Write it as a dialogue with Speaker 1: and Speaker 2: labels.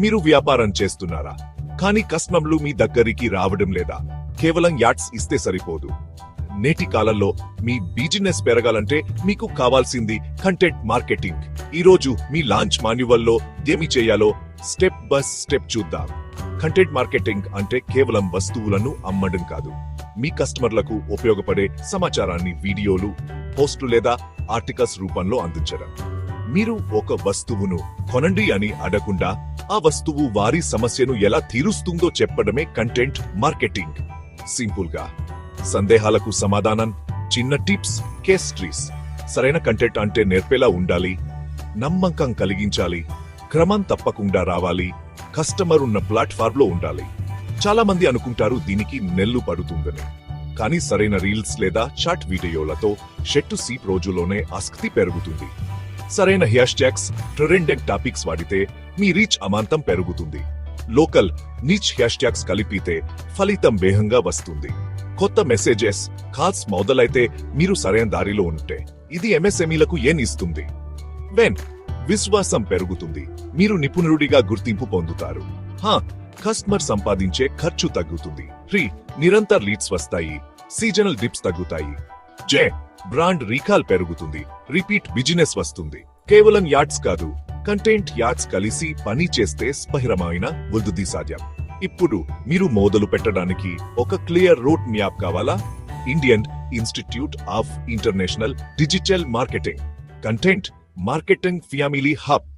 Speaker 1: మీరు వ్యాపారం చేస్తున్నారా? కానీ కస్టమర్లు మీ దగ్గరికి రావడం లేదా? కేవలం యాడ్స్ ఇస్తే సరిపోదు. నేటి కాలంలో మీ బిజినెస్ పెరగాలంటే మీకు కావాల్సింది కంటెంట్ మార్కెటింగ్. ఈ రోజు మీ లాంచ్ మాన్యువల్లో ఏమి చేయాలో స్టెప్ బై స్టెప్ చూద్దాం. కంటెంట్ మార్కెటింగ్ అంటే కేవలం వస్తువులను అమ్మడం కాదు. మీ కస్టమర్లకు ఉపయోగపడే సమాచారాన్ని వీడియోలు పోస్టు లేదా ఆర్టికల్స్ రూపంలో అందించడం. మీరు ఒక వస్తువును కొనండి అని అడగకుండా ఆ వస్తువు వారి సమస్యను ఎలా తీరుస్తుందో చెప్పడమే కంటెంట్ మార్కెటింగ్ సింపుల్గా. సందేహాలకు సమాధానం చిన్న టిప్స్ కేస్ స్ట్రీస్ సరైన కంటెంట్ అంటే నేర్పేలా ఉండాలి నమ్మకం కలిగించాలి క్రమం తప్పకుండా రావాలి కస్టమర్ ఉన్న ప్లాట్ఫామ్లో ఉండాలి. చాలా మంది అనుకుంటారు దీనికి నెల్లు పడుతుందని. కానీ సరైన రీల్స్ లేదా చాట్ వీడియోలతో షెట్టు సీప్ రోజులోనే ఆసక్తి పెరుగుతుంది. సరైన హ్యాష్ ట్యాగ్స్ ట్రెండెడ్ టాపిక్స్ వాడితే మీ రీచ్ అమాంతం పెరుగుతుంది. లోకల్ నిచ్ హ్యాష్ ట్యాగ్స్ కలిపితే ఫలితం వేగంగా వస్తుంది. కొత్త మెసేజెస్ కాల్స్ మొదలైతే మీరు సరైన దారిలో ఉంటే ఇది ఎంఎస్ఎంఈలకు ఏం ఇస్తుంది? వెన్ విశ్వాసం పెరుగుతుంది. మీరు నిపుణుడిగా గుర్తింపు పొందుతారు. హా కస్టమర్ సంపాదించే ఖర్చు తగ్గుతుంది. రీ నిరంతర లీడ్స్ వస్తాయి. సీజనల్ డిప్స్ తగ్గుతాయి. జే! బ్రాండ్ రీకాల్ పెరుగుతుంది. రిపీట్ బిజినెస్ వస్తుంది. కేవలం యాడ్స్ కాదు కంటెంట్ యాడ్స్ కలిసి పని చేస్తే స్పహిరమైన వృద్ధి సాధ్యం. ఇప్పుడు మీరు మొదలు పెట్టడానికి ఒక క్లియర్ రూట్ మ్యాప్ కావాలా? Indian institute of international digital marketing. Content marketing family hub.